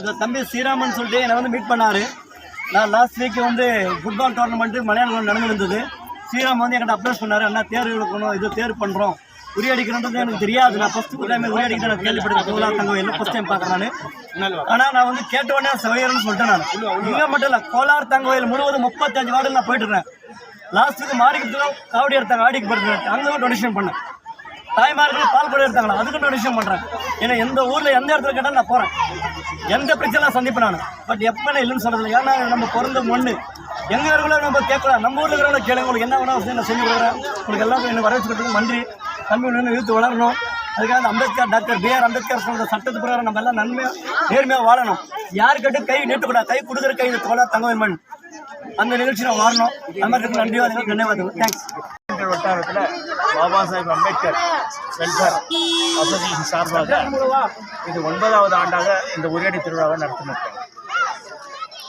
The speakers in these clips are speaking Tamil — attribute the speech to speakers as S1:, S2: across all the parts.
S1: இந்த தம்பி ஸ்ரீராமன் சொல்லிட்டு என்னை வந்து மீட் பண்ணாரு. நான் லாஸ்ட் வீக் வந்து ஃபுட்பால் டோர்னமெண்ட்டு மலையாளம் நடந்துருந்தது. ஸ்ரீராம் வந்து என்கிட்ட அப்ரோச் பண்ணார் அண்ணா தேர்வு இழுக்கணும் இது தேர்வு பண்ணுறோம் உரியடிக்கணுன்றது எனக்கு தெரியாது. நான் ஃபஸ்ட்டு டைம் உரியடிக்க நான் கேள்விப்பட்டேன் கோலா தங்கம் எல்லாம் ஃபஸ்ட் டைம் பார்க்குறேன் நான். ஆனால் நான் வந்து கேட்ட உடனே சொல்லிட்டேன் நான். இங்கே மட்டும் இல்லை கோலார் தங்கோயில் முழுவதும் முப்பத்தஞ்சு வார்டில் நான் போயிட்டுருக்கேன் லாஸ்ட்டுக்கு மாறிக்கிறதுக்கும் காவடி எடுத்தாங்க ஆடிக்கு போயிருக்கேன் அங்கே டொனேஷன் பண்ணேன். தாய்மார்கள் பால் கூட எடுத்தாங்களா? அதுக்கும் டொனேஷன் பண்ணுறேன் ஏன்னா எந்த ஊரில் எந்த இடத்துல கேட்டாலும் நான் போகிறேன் எந்த பிரச்சனை சந்திப்பேன் நான். பட் எப்போ நான் இல்லைன்னு சொல்கிறதில்ல ஏன்னா நம்ம பிறந்த மண்ணு எங்கே இருக்கிறோம் நம்ம கேட்கலாம் நம்ம ஊரில் இருக்கிறவங்க கேளுங்க. உங்களுக்கு என்ன வேணா நான் செஞ்சு கொடுக்குறேன். உங்களுக்கு எல்லாம் என்ன வரவேற்றுக்கிறதுக்கு நன்றி. தமிழ் இன்னும் இழுத்து வளரணும். அதுக்காக Ambedkar doctor B R Ambedkar சொல்ற சட்டத்து பிரகாரம் நம்ம எல்லாம் நன்மையாக நேர்மையாக வாழணும். யாருக்கிட்ட கை நீட்டக்கூடாது. கை கொடுக்குற கை இந்த தோழா தங்கவேல் மண் அந்த நிகழ்ச்சி வாழணும். அந்த மாதிரி நன்றி தன்யவாதங்கள். தேங்க்ஸ்
S2: வட்டாரத்தில் பாபா சாஹேப் அம்பேத்கர் வெல்ஃபேர் அசோசியேஷன் சார்பாக இது ஒன்பதாவது ஆண்டாக இந்த உரியடி திருவிழாவை நடத்தினிருக்கோம்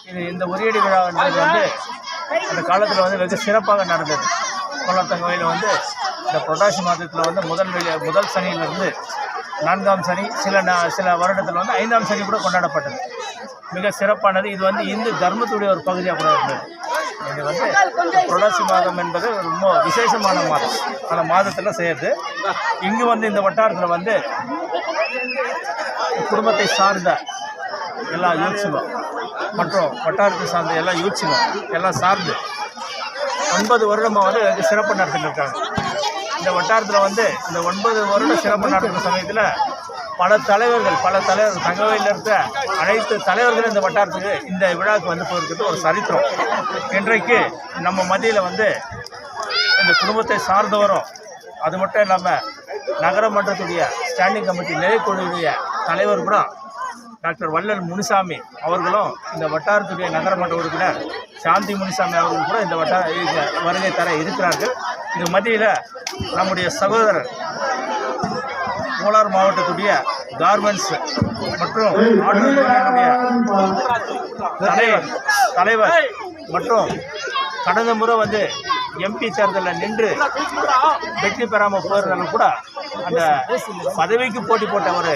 S2: இது இந்த உரியடி விழா என்பது வந்து அந்த காலத்தில் வந்து வெகு சிறப்பாக நடந்தது. கோலாத்தங்கோயில் வந்து இந்த புரட்டாசி மாதத்தில் வந்து முதல் முதல் சனியிலிருந்து நான்காம் சனி சில நா- சில வருடத்தில் வந்து ஐந்தாம் சனி கூட கொண்டாடப்பட்டது. மிக சிறப்பானது. இது வந்து இந்து தர்மத்துடைய ஒரு பகுதியாக கூட இருந்தது. இது வந்து புரட்டாசி மாதம் என்பது ரொம்ப விசேஷமான மாதம். அந்த மாதத்தில் செய்யறது. இங்கு வந்து இந்த வட்டாரத்தில் வந்து குடும்பத்தை சார்ந்த எல்லா யூத்ஸுங்களும் மற்றும் வட்டாரத்தை சார்ந்த எல்லா யூத்ஸுங்களும் எல்லாம் சார்ந்து ஒன்பது வருடமாக வந்து சிறப்பு நடத்திட்டு இருக்காங்க. இந்த வட்டாரத்தில் வந்து இந்த ஒன்பது வருடம் சிறப்பு நடத்துகிற சமயத்தில் பல தலைவர்கள் பல தலைவர்கள் தங்கவையில் இருக்க அனைத்து தலைவர்களும் இந்த வட்டாரத்துக்கு இந்த விழாவுக்கு வந்து போயிருக்கிறது ஒரு சரித்திரம். இன்றைக்கு நம்ம மத்தியில் வந்து இந்த குடும்பத்தை சார்ந்தவரும் அது மட்டும் இல்லாமல் நகரமன்றத்துடைய ஸ்டாண்டிங் கமிட்டி நிலைக்குழுவுடைய தலைவர் கூட டாக்டர் வல்லல் முனுசாமி அவர்களும் இந்த வட்டாரத்துடைய நகரமன்ற உறுப்பினர் சாந்தி முனுசாமி அவர்கள் கூட இந்த வட்டார வருகை தர இருக்கிறார்கள். இது மத்தியில் நம்முடைய சகோதரர் கோலார் மாவட்டத்துடைய கார்மெண்ட்ஸ் மற்றும் தலைவர் தலைவர் மற்றும் கடந்த முறை வந்து எம்பி தேர்தலில் நின்று வெற்றி பெறாமல் போயிருந்தாலும் கூட அந்த பதவிக்கு போட்டி போட்ட ஒரு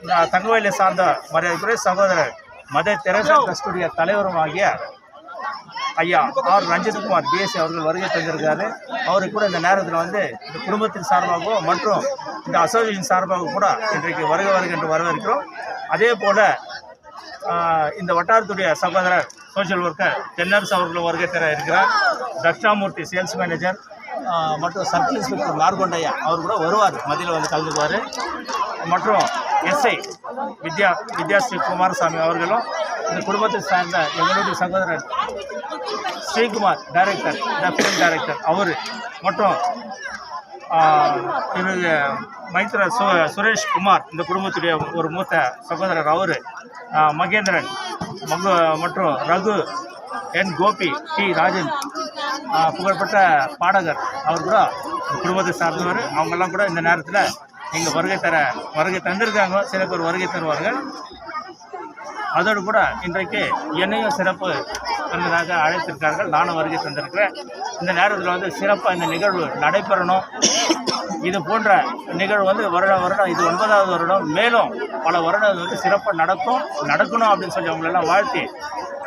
S2: இந்த தங்கவயலை சார்ந்த மரியாதைக்குரிய சகோதரர் மத தெரசா ட்ரஸ்டுடைய தலைவரும் ஆகிய ஐயா ஆர் ரஞ்சித்குமார் பிஎஸ்சி அவர்கள் வருகை தந்திருக்காரு அவருக்கு கூட இந்த நேரத்தில் வந்து இந்த குடும்பத்தின் சார்பாகவும் மற்றும் இந்த அசோசியேஷன் சார்பாக கூட இன்றைக்கு வருக வருக என்று வரவேற்கிறோம். அதே போல் இந்த வட்டாரத்துடைய சகோதரர் சோஷியல் ஒர்க்கர் தென்னரசு அவர்கள் வருகை தர இருக்கிறார். தட்சிணாமூர்த்தி சேல்ஸ் மேனேஜர் மற்றும் சர்க்கிள் இன்ஸ்பெக்டர் நார்கொண்டையா அவர் கூட வருவார் மதியில் வந்து கலந்துக்குவார். மற்றும் எஸ்ஐ வித்யா வித்யாஸ்ரீ குமாரசாமி அவர்களும் இந்த குடும்பத்தை சார்ந்த எங்களுடைய சகோதரர் ஸ்ரீகுமார் டைரக்டர் டெஃபினட் டைரக்டர் அவர். மற்றும் ஆஹ், மைத்ரா சு சுரேஷ் குமார் இந்த குடும்பத்துடைய ஒரு மூத்த சகோதரர் அவர். மகேந்திரன் மகு மற்றும் ரகு என் கோபி டி ராஜன் புகழ்பெற்ற பாடகர். அவர் கூட குடும்பத்தை சார்ந்தவர். அவங்கெல்லாம் கூட இந்த நேரத்தில் இங்கே வருகை தர வருகை தந்திருக்காங்க. சில பேர் வருகை தருவார்கள். அதோடு கூட இன்றைக்கு என்னையும் சிறப்பு வந்ததாக அழைத்திருக்கார்கள். நானும் வருகை தந்திருக்கிறேன். இந்த நேரத்தில் வந்து சிறப்பாக இந்த நிகழ்வு நடைபெறணும். இது போன்ற நிகழ்வு வந்து வருடம் வருடம் இது ஒன்பதாவது வருடம். மேலும் பல வருடம் இது வந்து சிறப்பாக நடக்கும் நடக்கணும் அப்படின்னு சொல்லி அவங்களெல்லாம் வாழ்த்தி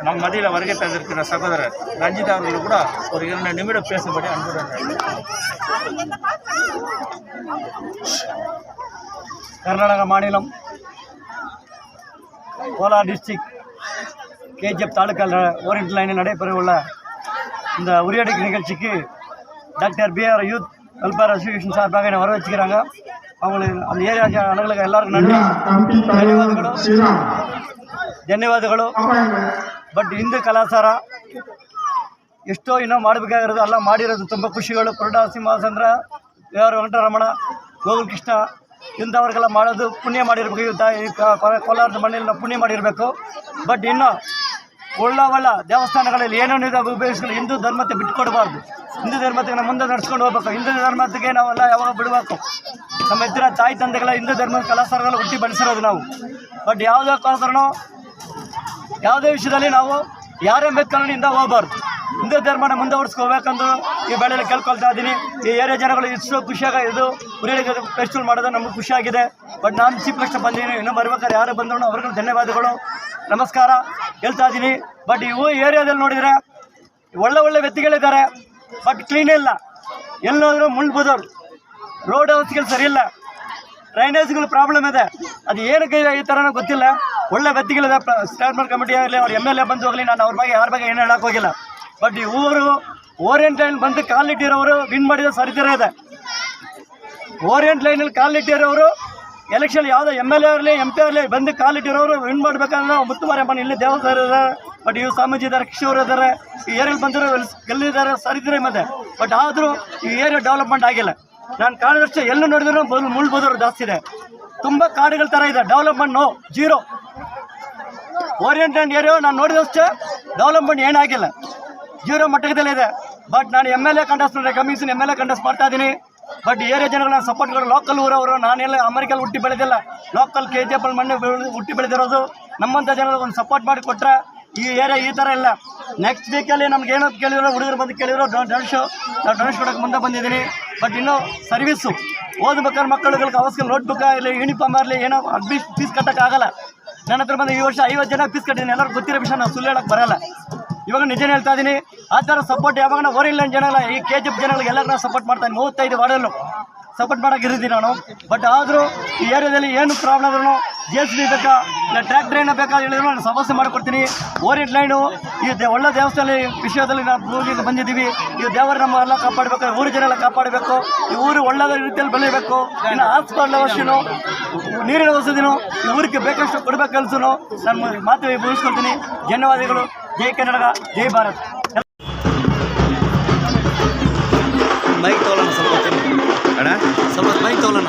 S2: நம் மதியில் வருகை தந்திருக்கிற சகோதரர் ரஞ்சிதா அவர்கள் கூட ஒரு இரண்டு நிமிடம் பேசும்படி அன்புடன்
S1: கர்நாடக மாநிலம் கோலார் டிஸ்ட்ரிக்ட் கேஜிஎஃப் தாலுக்காவில் ஓரியன்ட் லைனில் நடைபெறவுள்ள இந்த உரையாடல் நிகழ்ச்சிக்கு doctor BR youth welfare association சார்பாக என்னை வரவேற்சுக்கிறாங்க அவங்களுக்கு அந்த ஏரியா அண்ணங்களுக்கு எல்லாருக்கும் நன்றி. ಧನ್ಯವಾದಗಳು ಧನ್ಯವಾದಗಳು ಬಟ್ ಹಿಂದೂ ಕಲಾಸಾರ ಎಷ್ಟೋ ಇನ್ನೂ ಮಾಡಬೇಕಾಗಿರೋದು ಎಲ್ಲ ಮಾಡಿರೋದು ತುಂಬ ಖುಷಿಗಳು ಪುರುಟ ಸಿಂಹಾಸಂದ್ರ ದೇವರ ವೆಂಕಟರಮಣ ಗೋಗುಲಕೃಷ್ಣ ಇಂಥವ್ರಿಗೆಲ್ಲ ಮಾಡೋದು ಪುಣ್ಯ ಮಾಡಿರಬೇಕು ಕೋಲಾರದ ಮಣ್ಣಲ್ಲಿ ನಾವು ಪುಣ್ಯ ಮಾಡಿರಬೇಕು ಬಟ್ ಇನ್ನೂ ಒಳ್ಳ ದೇವಸ್ಥಾನಗಳಲ್ಲಿ ಏನೇನು ಇದೆ ಉಪಯೋಗಿಸ್ಕೊಂಡು ಹಿಂದೂ ಧರ್ಮತೆ ಬಿಟ್ಕೊಡ್ಬಾರ್ದು ಹಿಂದೂ ಧರ್ಮಕ್ಕೆ ನಾವು ಮುಂದೆ ನಡೆಸ್ಕೊಂಡು ಹೋಗ್ಬೇಕು. ಹಿಂದೂ ಧರ್ಮಕ್ಕೆ ನಾವೆಲ್ಲ ಯಾವಾಗ ಬಿಡಬೇಕು? ನಮ್ಮ ಇದ್ರ ತಾಯಿ ತಂದೆಗಳ ಹಿಂದೂ ಧರ್ಮದ ಕಲಾಸಾರಗಳು ಹುಟ್ಟಿ ಬೆಳೆಸಿರೋದು ನಾವು. ಬಟ್ ಯಾವುದೇ ಕಾಸರನೋ ಯಾವುದೇ ವಿಷಯದಲ್ಲಿ ನಾವು ಯಾರೇ ಮೆತ್ಕೊಂಡಿಂದ ಹೋಗಬಾರ್ದು. ಹಿಂದೂ ಧರ್ಮನ ಮುಂದುವರಿಸ್ಕೋಬೇಕಂದು ಈ ಬೆಳೆಯಲ್ಲಿ ಕೇಳ್ಕೊಳ್ತಾ ಇದ್ದೀನಿ. ಈ ಏರಿಯಾ ಜನಗಳು ಇಷ್ಟು ಖುಷಿಯಾಗ ಇದು ಹುರಿಯಡಿಗೆ ಫೆಸ್ಟಿವಲ್ ಮಾಡೋದು ನಮಗೆ ಖುಷಿಯಾಗಿದೆ. ಬಟ್ ನಾನು ಚೀಫ್ ಗೆಸ್ಟ್ ಬಂದಿದ್ದೀನಿ. ಇನ್ನೂ ಬರ್ಬೇಕಾದ್ರೆ ಯಾರು ಬಂದ್ರು ಅವ್ರಿಗೂ ಧನ್ಯವಾದಗಳು. ನಮಸ್ಕಾರ. ಹೇಳ್ತಾ ಇದ್ದೀನಿ. ಬಟ್ ಇವು ಏರಿಯಾದಲ್ಲಿ ನೋಡಿದರೆ ಒಳ್ಳೆ ಒಳ್ಳೆ ವ್ಯಕ್ತಿಗಳಿದ್ದಾರೆ. ಬಟ್ ಕ್ಲೀನ್ ಇಲ್ಲ. ಎಲ್ಲೋದ್ರು ಮುಳ್ಬೋದವ್ರು. ರೋಡ್ ವ್ಯವಸ್ಥೆಗಳು ಸರಿ ಇಲ್ಲ. ಡ್ರೈನೇಜ್ಗಳು ಪ್ರಾಬ್ಲಮ್ ಇದೆ. ಅದು ಏನಕ್ಕೆ ಈ ಥರ ಗೊತ್ತಿಲ್ಲ. ಒಳ್ಳೆ ವ್ಯಕ್ತಿಗಳಿದೆ. ಸ್ಟಾರ್ಮರ್ ಕಮಿಟಿ ಆಗಲಿ, ಅವ್ರು ಎಂ ಎಲ್ ಎ ಬಂದು ಹೋಗಲಿ, ನಾನು ಅವ್ರ ಬಗ್ಗೆ ಯಾರ ಬಗ್ಗೆ ಏನು ಹೇಳಕ್ಕೆ ಹೋಗಿಲ್ಲ. ಬಟ್ ಈ ಊರು ಓರಿಯಂಟ್ ಲೈನ್ ಬಂದು ಕಾಲಿಟ್ಟಿರೋರು ವಿನ್ ಮಾಡಿದ ಸರಿತರ ಇದೆ. ಓರಿಯಂಟ್ ಲೈನಲ್ಲಿ ಕಾಲಿಟ್ಟಿರೋರು ಎಲೆಕ್ಷನ್ ಯಾವುದೋ ಎಂ ಎಲ್ ಎ ಆಗಲಿ ಎಂ ಪಿ ಆಗಲಿ ಬಂದು ಕಾಲಿಟ್ಟಿರೋರು ವಿನ್ ಮಾಡ್ಬೇಕಂದ್ರೆ ಮುತ್ತುಮಾರಮ್ಮನ ಇಲ್ಲಿ ದೇವಸ್ಥಾನ ಇದ್ದಾರೆ ಬಟ್ ಇವ್ರು ಸ್ವಾಮೀಜಿ ಇದ್ದಾರೆ ಕಿಶೋರ್ ಇದ್ದಾರೆ ಈ ಏರಿಯಲ್ಲಿ ಬಂದಿರೋ ಗೆಲ್ಲಿದ್ದಾರೆ ಸರಿದ್ರೆ ಮತ್ತೆ. ಬಟ್ ಆದರೂ ಈ ಏರಿಯಾ ಡೆವಲಪ್ಮೆಂಟ್ ಆಗಿಲ್ಲ. ನಾನು ಕಾಣಿದಷ್ಟು ಎಲ್ಲೂ ನೋಡಿದ್ರು ಮುಳ್ಬೋದವರು ಜಾಸ್ತಿ ಇದೆ. ತುಂಬ ಕಾಡುಗಳ ಥರ ಇದೆ. Development no zero orient and area ನಾನು ನೋಡಿದಷ್ಟೇ ಡೆವಲಪ್ಮೆಂಟ್ ಏನಾಗಿಲ್ಲ. ಜೀರೋ ಮಟ್ಟದಲ್ಲಿ ಇದೆ. ಬಟ್ ನಾನು M L A contest commission M L A contest ಮಾಡ್ತಾ ಇದ್ದೀನಿ. ಬಟ್ ಏರಿಯಾ ಜನಗಳು ಸಪೋರ್ಟ್ ಕೊಡೋ ಲೋಕಲ್ ಊರವರು, ನಾನೆಲ್ಲ ಅಮೆರಿಕಲ್ಲಿ ಹುಟ್ಟಿ ಬೆಳೆದಿಲ್ಲ. ಲೋಕಲ್ ಕೆ ಜಿ ಎಫ್ ಮಣ್ಣು ಹುಟ್ಟಿ ಬೆಳೆದಿರೋದು. ನಮ್ಮಂಥ ಜನರಿಗೆ ಒಂದು ಸಪೋರ್ಟ್ ಮಾಡಿ ಕೊಟ್ಟರೆ ಈ ಏರಿಯಾ ಈ ಥರ ಇಲ್ಲ. ನೆಕ್ಸ್ಟ್ ವೀಕಲ್ಲಿ ನಮ್ಗೆ ಏನೋ ಕೇಳಿರೋ ಹುಡುಗರು ಬಂದು ಕೇಳಿರೋ ಡೊನೇಷು ನಾವು ಡೊನೇಷ್ ಕೊಡೋಕೆ ಮುಂದೆ ಬಂದಿದ್ದೀನಿ. ಬಟ್ ಇನ್ನೂ ಸರ್ವಿಸು ಓದ್ಬೇಕಾದ್ರೆ ಮಕ್ಕಳುಗಳಿಗೆ ಅವಶ್ಯಕ ನೋಟ್ ಬುಕ್ ಆಗಲಿ ಯೂನಿಫಾರ್ಮ್ ಆಗಲಿ, ಏನೋ ಅಡ್ಮಿ ಫೀಸ್ ಕಟ್ಟೋಕ್ಕಾಗಲ್ಲ. ನನ್ನ ಹತ್ರ ಬಂದು ಈ ವರ್ಷ ಐವತ್ತು ಜನ ಫೀಸ್ ಕಟ್ಟಿದ್ದೀನಿ. ಎಲ್ಲರೂ ಗೊತ್ತಿರೋ ವಿಷಯ ನಾವು ಸುಳ್ಳು ಬರಲ್ಲ. ಇವಾಗ ನಿಜನೇ ಹೇಳ್ತಾ ಇದ್ದೀನಿ ಆ ಥರ ಸಪೋರ್ಟ್ ಯಾವಾಗ ಓರಿಲ್ಲ ಜನಗಳ ಜನ ಈ ಕೆ ಜಿ ಜನಗಳಿಗೆ ಎಲ್ಲರನ್ನ ಸಪೋರ್ಟ್ ಮಾಡ್ತಾ ಇದ್ದೀನಿ ಮೂವತ್ತೈದು ವಾರ್ಡಲ್ಲೂ ಸಪೋರ್ಟ್ ಮಾಡೋಕೆ ಇರಿದ್ದೀನಿ ನಾನು. ಬಟ್ ಆದರೂ ಈ ಏರಿಯಾದಲ್ಲಿ ಏನು ಪ್ರಾಬ್ಲಮ್ ಆದ್ರೂ ಜೆ ಎಸ್ ಬಿ ಬೇಕಾ, ಇಲ್ಲ ಟ್ರ್ಯಾಕ್ಟರ್ ಏನೋ ಬೇಕಾ ಹೇಳಿದ್ರು ನಾನು ಸಮಸ್ಯೆ ಮಾಡಿಕೊಡ್ತೀನಿ. ಓರಿಯಂಟ್ ಲೈನು ಈ ಒಳ್ಳೆ ದೇವಸ್ಥಾನ ವಿಷಯದಲ್ಲಿ ನಾವು ಭೂಮಿಗೆ ಬಂದಿದ್ದೀವಿ. ಈ ದೇವರು ನಮ್ಮ ಎಲ್ಲ ಕಾಪಾಡಬೇಕು, ಊರು ಜನ ಎಲ್ಲ ಕಾಪಾಡಬೇಕು. ಈ ಊರು ಒಳ್ಳೆ ರೀತಿಯಲ್ಲಿ ಬೆಳೆಯಬೇಕು ಇನ್ನು ಹಾಸ್ಪಿಟಲ್ ವ್ಯವಸ್ಥೆನೂ, ನೀರಿನ ವಸತಿನೂ ಈ ಊರಿಗೆ ಬೇಕಷ್ಟು ಕೊಡಬೇಕು ಕೆಲಸನು ನಾನು ಮಾತು ಮುಗಿಸ್ಕೊಳ್ತೀನಿ. ಧನ್ಯವಾದಗಳು. ಜೈ ಕನ್ನಡ ಜೈ ಭಾರತ್. ಮೈಕ್ ತೋಲನ ಸ್ವಲ್ಪ
S2: ಅಣ್ಣ
S1: ಸ್ವಲ್ಪ ತೋಲನ ತಗೊಳ್ಳೋಣ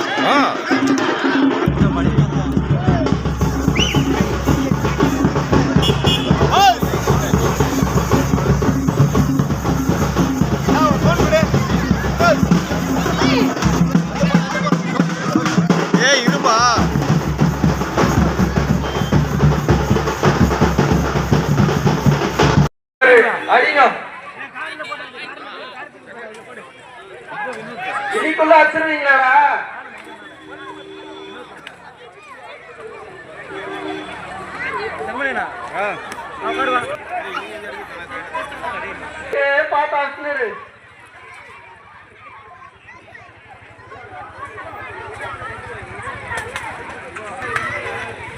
S3: அடிங்க. இதுக்குள்ள வச்சிருவீங்களாடா ஏ பாப்பா வச்சிரு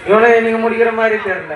S3: இவனை நீங்க முடிக்கிற மாதிரி தெரியல.